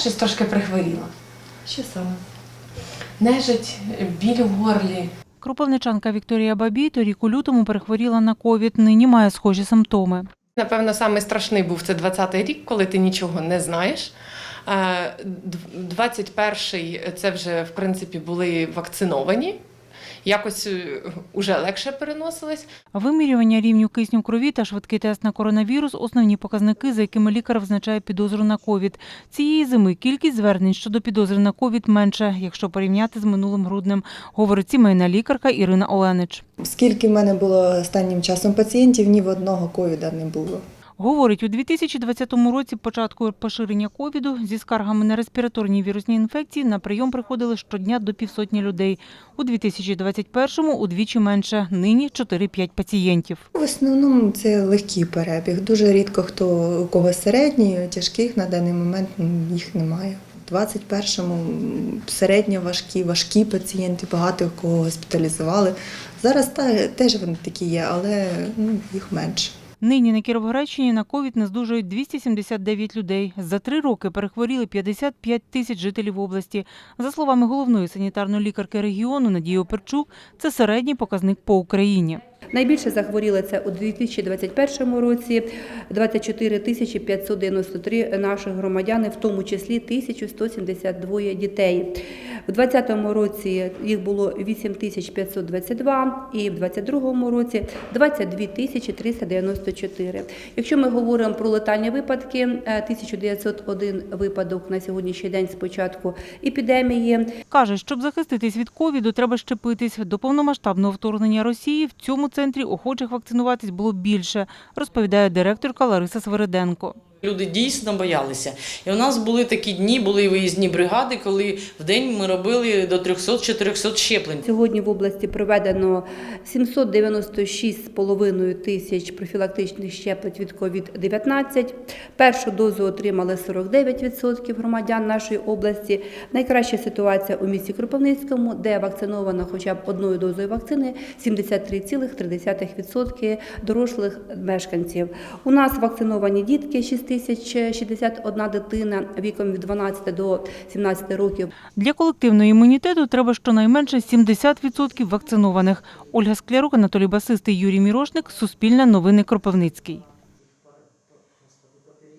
щось трошки прихворіла. Що саме? Нежить, біль в горлі. Кропивничанка Вікторія Бабій торік у лютому перехворіла на ковід. Нині має схожі симптоми. Напевно, самий страшний був це 20-й рік, коли ти нічого не знаєш. Е, дв- 21-й це вже в принципі були вакциновані. Якось е, уже легше переносились. Вимірювання рівню кисню в крові та швидкий тест на коронавірус основні показники, за якими лікар визначає підозру на ковід. Цієї зими кількість звернень щодо підозри на ковід менше, якщо порівняти з минулим груднем, говорить сімейна лікарка Ірина Оленич. Скільки в мене було останнім часом пацієнтів, ні в одного ковіда не було. Говорить, у 2020 році, початку поширення ковіду, зі скаргами на респіраторні вірусні інфекції на прийом приходили щодня до півсотні людей. У 2021-му удвічі менше, нині 4-5 пацієнтів. В основному це легкий перебіг. Дуже рідко хто у когось середній, тяжких на даний момент їх немає. У 21-му м, середньо важкі, важкі пацієнти, багато кого госпіталізували. Зараз теж вони такі є, але ну, їх менше. Нині на Кіровоградщині на ковід не здужують 279 людей. За три роки перехворіли 55 тисяч жителів області. За словами головної санітарної лікарки регіону Надії Оперчук, це середній показник по Україні. Найбільше захворіли це у 2021 році 24 тисячі 593 наших громадяни, в тому числі 1172 дітей. У 2020 році їх було 8 тисяч 522 і в 2022 році 22 тисячі 394. Якщо ми говоримо про летальні випадки, е, 1901 випадок на сьогоднішній день з початку епідемії. Каже, щоб захиститись від ковіду, треба щепитись. До повномасштабного вторгнення Росії в цьому центрі охочих вакцинуватись було більше, розповідає директорка Лариса Свериденко. Люди дійсно боялися. І у нас були такі дні, були виїзні бригади, коли в день ми робили до 300-400 щеплень. Сьогодні в області проведено 796,5 тисяч профілактичних щеплень від COVID-19. Першу дозу отримали 49% громадян нашої області. Найкраща ситуація у місті Кропивницькому, де вакциновано хоча б одною дозою вакцини 73,3% дорослих мешканців. У нас вакциновані дітки 6061 дитина віком від 12 до 17 років. Для колективного імунітету треба щонайменше 70% вакцинованих. Ольга Склярук, Анатолій Басистий, Юрій Мірошник. Суспільне новини Кропивницький.